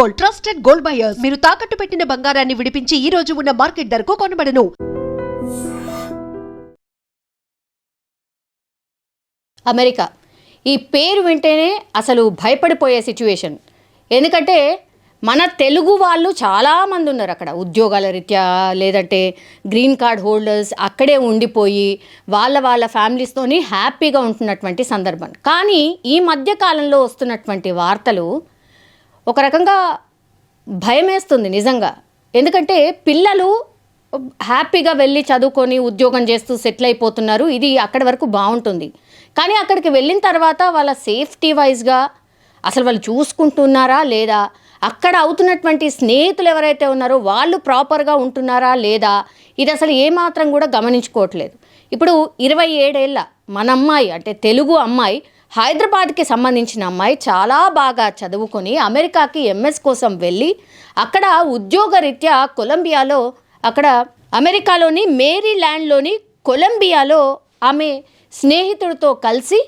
Gold trusted gold buyers. మీరు తాకట్టు పెట్టిన బంగారాన్ని విడిపించి ఈ రోజు ఉన్న మార్కెట్ ధరకు కొనబడను. అమెరికా. ఈ పేరు వింటేనే అసలు భయపడిపోయే సిచ్యువేషన్. ఎందుకంటే మన తెలుగు వాళ్ళు చాలామంది ఉన్నారు అక్కడ. ఉద్యోగాల రీత్యా లేదంటే గ్రీన్ కార్డ్ హోల్డర్స్ అక్కడే ఉండిపోయి వాళ్ళ వాళ్ళ ఫ్యామిలీస్తోని హ్యాపీగా ఉంటున్నటువంటి సందర్భం. కానీ ఈ మధ్య కాలంలో వస్తున్నటువంటి వార్తలు ఒక రకంగా భయమేస్తుంది నిజంగా. ఎందుకంటే పిల్లలు హ్యాపీగా వెళ్ళి చదువుకొని ఉద్యోగం చేస్తూ సెటిల్ అయిపోతున్నారు. ఇది అక్కడి వరకు బాగుంటుంది. కానీ అక్కడికి వెళ్ళిన తర్వాత వాళ్ళ సేఫ్టీ వైజ్గా అసలు వాళ్ళు చూసుకుంటున్నారా లేదా? అక్కడ అవుతున్నటువంటి స్నేహితులు ఎవరైతే ఉన్నారో వాళ్ళు ప్రాపర్గా ఉంటున్నారా లేదా? ఇది అసలు ఏమాత్రం కూడా గమనించుకోవట్లేదు. ఇప్పుడు ఇరవై ఏడేళ్ళ మన అమ్మాయి అంటే తెలుగు అమ్మాయి హైదరాబాద్కి సంబంధించిన అమ్మాయి చాలా బాగా చదువుకొని అమెరికాకి ఎంఎస్ కోసం వెళ్ళి అక్కడ ఉద్యోగరీత్యా కొలంబియాలో అక్కడ అమెరికాలోని మేరీల్యాండ్లోని కొలంబియాలో ఆమె స్నేహితుడితో కలిసి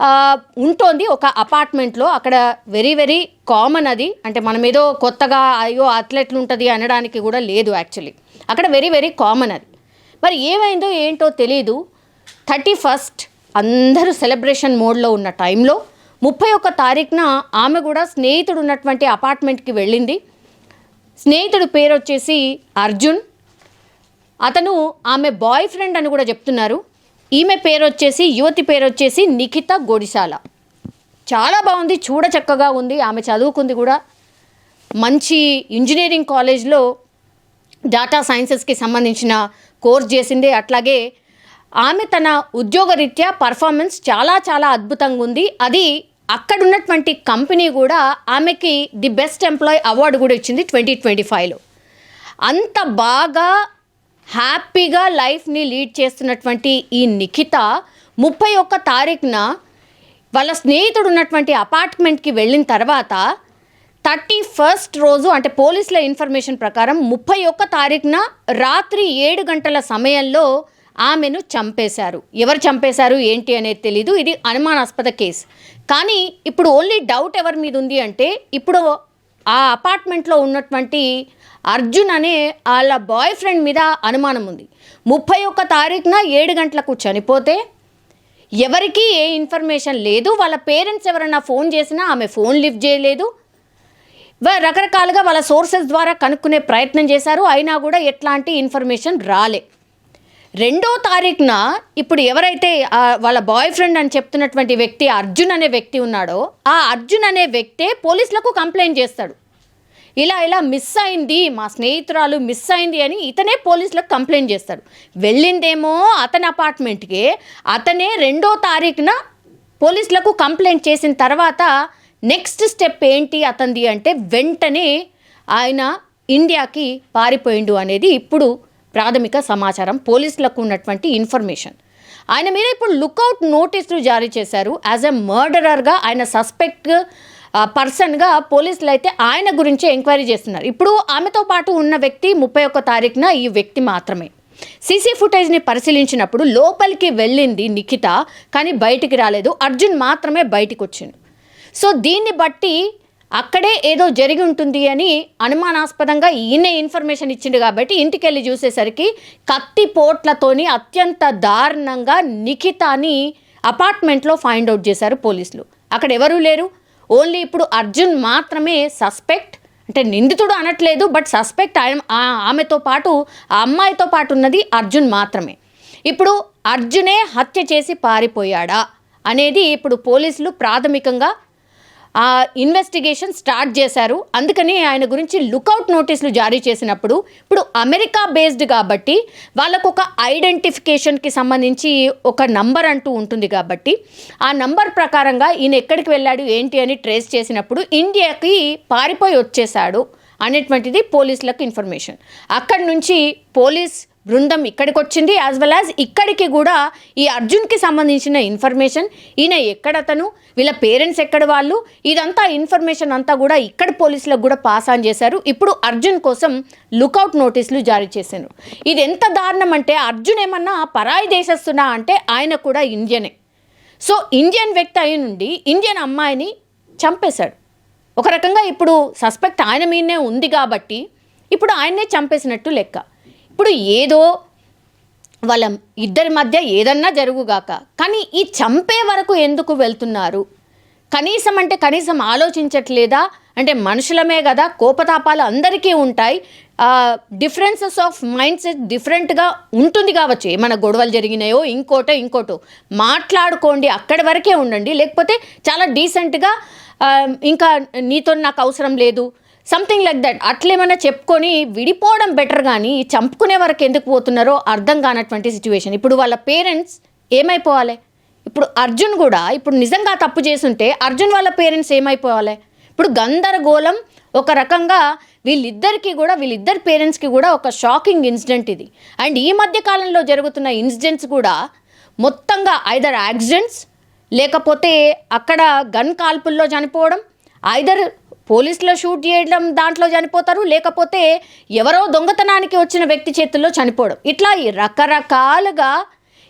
ఉంటుంది ఉంటోంది ఒక అపార్ట్మెంట్లో. అక్కడ వెరీ వెరీ కామన్ అది. అంటే మనం ఏదో కొత్తగా అయ్యో అథ్లెట్లు ఉంటుంది అనడానికి కూడా లేదు యాక్చువల్లీ. అక్కడ వెరీ వెరీ కామన్ అది. మరి ఏమైందో ఏంటో తెలియదు థర్టీ ఫస్ట్ అందరూ సెలబ్రేషన్ మోడ్లో ఉన్న టైంలో ముప్పై ఒక్క తారీఖున ఆమె కూడా స్నేహితుడు ఉన్నటువంటి అపార్ట్మెంట్కి వెళ్ళింది. స్నేహితుడు పేరు వచ్చేసి అర్జున్. అతను ఆమె బాయ్ ఫ్రెండ్ అని కూడా చెప్తున్నారు. ఈమె పేరు వచ్చేసి యువతి పేరు వచ్చేసి నిఖిత గొడిశాల. చాలా బాగుంది చూడ చక్కగా ఉంది ఆమె చదువుకుంది కూడా. మంచి ఇంజనీరింగ్ కాలేజ్లో డేటా సైన్సెస్కి సంబంధించిన కోర్స్ చేసింది. అట్లాగే ఆమె తన ఉద్యోగరీత్యా పర్ఫార్మెన్స్ చాలా చాలా అద్భుతంగా ఉంది. అది అక్కడ ఉన్నటువంటి కంపెనీ కూడా ఆమెకి ది బెస్ట్ ఎంప్లాయ్ అవార్డు కూడా ఇచ్చింది ట్వంటీ ట్వంటీ ఫైవ్లో. అంత బాగా హ్యాపీగా లైఫ్ని లీడ్ చేస్తున్నటువంటి ఈ నిఖిత ముప్పై ఒక్క తారీఖున వాళ్ళ స్నేహితుడు ఉన్నటువంటి అపార్ట్మెంట్కి వెళ్ళిన తర్వాత థర్టీ ఫస్ట్ రోజు అంటే పోలీసుల ఇన్ఫర్మేషన్ ప్రకారం ముప్పై ఒక్క తారీఖున రాత్రి ఏడు గంటల సమయంలో ఆమెను చంపేశారు. ఎవరు చంపేశారు? ఏంటి అనేది తెలీదు. ఇది అనుమానాస్పద కేసు. కానీ ఇప్పుడు ఓన్లీ డౌట్ ఎవరి మీద ఉంది అంటే ఇప్పుడు ఆ అపార్ట్మెంట్లో ఉన్నటువంటి అర్జున్ అనే వాళ్ళ బాయ్ ఫ్రెండ్ మీద అనుమానం ఉంది. ముప్పై ఒక్క తారీఖున ఏడు గంటలకు చనిపోతే ఎవరికీ ఏ ఇన్ఫర్మేషన్ లేదు. వాళ్ళ పేరెంట్స్ ఎవరైనా ఫోన్ చేసినా ఆమె ఫోన్ లిఫ్ట్ చేయలేదు. రకరకాలుగా వాళ్ళ సోర్సెస్ ద్వారా కనుక్కునే ప్రయత్నం చేశారు. అయినా కూడా ఎట్లాంటి ఇన్ఫర్మేషన్ రాలే. రెండో తారీఖున ఇప్పుడు ఎవరైతే వాళ్ళ బాయ్ ఫ్రెండ్ అని చెప్తున్నటువంటి వ్యక్తి అర్జున్ అనే వ్యక్తి ఉన్నాడో ఆ అర్జున్ అనే వ్యక్తే పోలీసులకు కంప్లైంట్ చేస్తాడు. ఇలా ఇలా మిస్ అయింది మా స్నేహితురాలు మిస్ అయింది అని ఇతనే పోలీసులకు కంప్లైంట్ చేస్తాడు. వెళ్ళిందేమో అతని అపార్ట్మెంట్కి అతనే రెండో తారీఖున పోలీసులకు కంప్లైంట్ చేసిన తర్వాత నెక్స్ట్ స్టెప్ ఏంటి అతనిది అంటే వెంటనే ఆయన ఇండియాకి పారిపోయిండు అనేది ఇప్పుడు ప్రాథమిక సమాచారం పోలీసులకు ఉన్నటువంటి ఇన్ఫర్మేషన్. ఆయన మీద ఇప్పుడు లుకౌట్ నోటీసులు జారీ చేశారు. యాజ్ ఎ మర్డరర్గా ఆయన సస్పెక్ట్ పర్సన్గా పోలీసులు అయితే ఆయన గురించే ఎంక్వైరీ చేస్తున్నారు. ఇప్పుడు ఆమెతో పాటు ఉన్న వ్యక్తి ముప్పై ఒక్క తారీఖున ఈ వ్యక్తి మాత్రమే. సీసీ ఫుటేజ్ని పరిశీలించినప్పుడు లోపలికి వెళ్ళింది నిఖిత కానీ బయటికి రాలేదు. అర్జున్ మాత్రమే బయటికి వచ్చింది సో దీన్ని బట్టి అక్కడే ఏదో జరిగి ఉంటుంది అని అనుమానాస్పదంగా ఈయన ఇన్ఫర్మేషన్ ఇచ్చిండు కాబట్టి ఇంటికి వెళ్ళి చూసేసరికి కత్తి పోట్లతోని అత్యంత దారుణంగా నిఖితాని అపార్ట్మెంట్లో ఫైండ్ అవుట్ చేశారు పోలీసులు. అక్కడ ఎవరూ లేరు. ఓన్లీ ఇప్పుడు అర్జున్ మాత్రమే సస్పెక్ట్. అంటే నిందితుడు అనట్లేదు బట్ సస్పెక్ట్ ఆయన- ఆమెతో పాటు ఆ అమ్మాయితో పాటు ఉన్నది అర్జున్ మాత్రమే. ఇప్పుడు అర్జునే హత్య చేసి పారిపోయాడా అనేది ఇప్పుడు పోలీసులు ప్రాథమికంగా ఆ ఇన్వెస్టిగేషన్ స్టార్ట్ చేశారు. అందుకని ఆయన గురించి లుకౌట్ నోటీసులు జారీ చేసినప్పుడు ఇప్పుడు అమెరికా బేస్డ్ కాబట్టి వాళ్ళకు ఒక ఐడెంటిఫికేషన్కి సంబంధించి ఒక నంబర్ అంటూ ఉంటుంది కాబట్టి ఆ నంబర్ ప్రకారంగా ఈయన ఎక్కడికి వెళ్ళాడు ఏంటి అని ట్రేస్ చేసినప్పుడు ఇండియాకి పారిపోయి వచ్చేసాడు అనేటువంటిది పోలీసులకు ఇన్ఫర్మేషన్ అక్కడి నుంచి పోలీస్ బృందం ఇక్కడికి వచ్చింది యాజ్ వెల్ యాజ్ ఇక్కడికి కూడా ఈ అర్జున్కి సంబంధించిన ఇన్ఫర్మేషన్ ఈయన ఎక్కడతను వీళ్ళ పేరెంట్స్ ఎక్కడ వాళ్ళు ఇదంతా ఇన్ఫర్మేషన్ అంతా కూడా ఇక్కడ పోలీసులకు కూడా పాస్ ఆన్ చేశారు. ఇప్పుడు అర్జున్ కోసం లుకౌట్ నోటీసులు జారీ చేశారు. ఇది ఎంత దారుణం అంటే అర్జున్ ఏమన్నా పరాయి దేశస్తున్నా అంటే ఆయన కూడా ఇండియనే. సో ఇండియన్ వ్యక్తి అయి నుండి ఇండియన్ అమ్మాయిని చంపేశాడు. ఒక రకంగా ఇప్పుడు సస్పెక్ట్ ఆయన మీదనే ఉంది కాబట్టి ఇప్పుడు ఆయన్నే చంపేసినట్టు లెక్క. ఇప్పుడు ఏదో వాళ్ళ ఇద్దరి మధ్య ఏదన్నా జరుగుగాక. కానీ ఈ చంపే వరకు ఎందుకు వెళ్తున్నారు? కనీసం అంటే కనీసం ఆలోచించట్లేదా? అంటే మనుషులమే కదా కోపతాపాలు అందరికీ ఉంటాయి. డిఫరెన్సెస్ ఆఫ్ మైండ్ సెట్ డిఫరెంట్గా ఉంటుంది కావచ్చు. ఏమైనా గొడవలు జరిగినాయో ఇంకోటో ఇంకోటో. మాట్లాడుకోండి అక్కడి వరకే ఉండండి. లేకపోతే చాలా డీసెంట్గా ఇంకా నీతో నాకు అవసరం లేదు. సంథింగ్ లైక్ దట్ అట్లేమన్నా చెప్పుకొని విడిపోవడం బెటర్ కానీ చంపుకునే వరకు ఎందుకు పోతున్నారో అర్థం కానటువంటి సిచ్యువేషన్ ఇప్పుడు వాళ్ళ పేరెంట్స్ ఏమైపోవాలి? ఇప్పుడు అర్జున్ కూడా ఇప్పుడు నిజంగా తప్పు చేసుంటే అర్జున్ వాళ్ళ పేరెంట్స్ ఏమైపోవాలి? ఇప్పుడు గందరగోళం ఒక రకంగా వీళ్ళిద్దరికీ కూడా వీళ్ళిద్దరి పేరెంట్స్కి కూడా ఒక షాకింగ్ ఇన్సిడెంట్ ఇది. అండ్ ఈ మధ్య కాలంలో జరుగుతున్న ఇన్సిడెంట్స్ కూడా మొత్తంగా ఐదర్ యాక్సిడెంట్స్ లేకపోతే అక్కడ గన్ కాల్పుల్లో చనిపోవడం ఐదర్ పోలీసులో షూట్ చేయడం దాంట్లో చనిపోతారు లేకపోతే ఎవరో దొంగతనానికి వచ్చిన వ్యక్తి చేతుల్లో చనిపోవడం. ఇట్లా రకరకాలుగా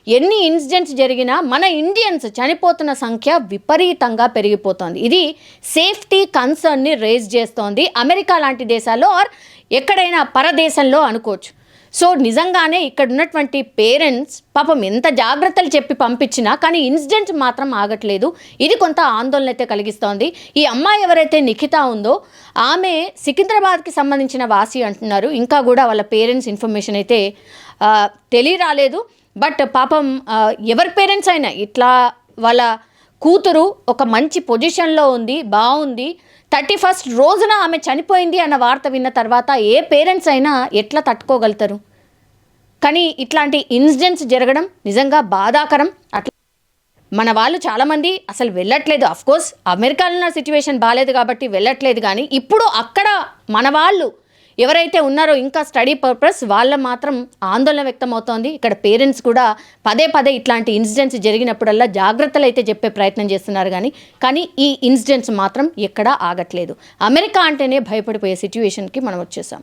ఎన్ని ఇన్సిడెంట్స్ జరిగినా మన ఇండియన్స్ చనిపోతున్న సంఖ్య విపరీతంగా పెరిగిపోతోంది. ఇది సేఫ్టీ కన్సర్న్ని రేజ్ చేస్తోంది అమెరికా లాంటి దేశాల్లో ఆర్ ఎక్కడైనా పరదేశంలో అనుకోవచ్చు. సో నిజంగానే ఇక్కడ ఉన్నటువంటి పేరెంట్స్ పాపం ఎంత జాగ్రత్తలు చెప్పి పంపించినా కానీ ఇన్సిడెంట్ మాత్రం ఆగట్లేదు. ఇది కొంత ఆందోళన అయితే కలిగిస్తోంది. ఈ అమ్మాయి ఎవరైతే నిఖిత ఉందో ఆమె సికింద్రాబాద్కి సంబంధించిన వాసి అంటున్నారు. ఇంకా కూడా వాళ్ళ పేరెంట్స్ ఇన్ఫర్మేషన్ అయితే తెలియరాలేదు. బట్ పాపం ఎవరి పేరెంట్స్ అయినా ఇట్లా వాళ్ళ కూతురు ఒక మంచి పొజిషన్లో ఉంది బాగుంది. థర్టీ ఫస్ట్ రోజున ఆమె చనిపోయింది అన్న వార్త విన్న తర్వాత ఏ పేరెంట్స్ అయినా ఎట్లా తట్టుకోగలుగుతారు కానీ ఇట్లాంటి ఇన్సిడెంట్స్ జరగడం నిజంగా బాధాకరం. అట్లా మన వాళ్ళు చాలామంది అసలు వెళ్ళట్లేదు. అఫ్కోర్స్ అమెరికాలో అమెరికాలో సిచ్యువేషన్ బాగాలేదు కాబట్టి వెళ్ళట్లేదు కానీ ఇప్పుడు అక్కడ మన వాళ్ళు ఎవరైతే ఉన్నారో ఇంకా స్టడీ పర్పస్ వాళ్ళ మాత్రం ఆందోళన వ్యక్తమవుతోంది. ఇక్కడ పేరెంట్స్ కూడా పదే పదే ఇట్లాంటి ఇన్సిడెంట్స్ జరిగినప్పుడల్లా జాగ్రత్తలు అయితే చెప్పే ప్రయత్నం చేస్తున్నారు కానీ కానీ ఈ ఇన్సిడెంట్స్ మాత్రం ఎక్కడా ఆగట్లేదు. అమెరికా అంటేనే భయపడిపోయే సిచ్యువేషన్కి మనం వచ్చేసాం.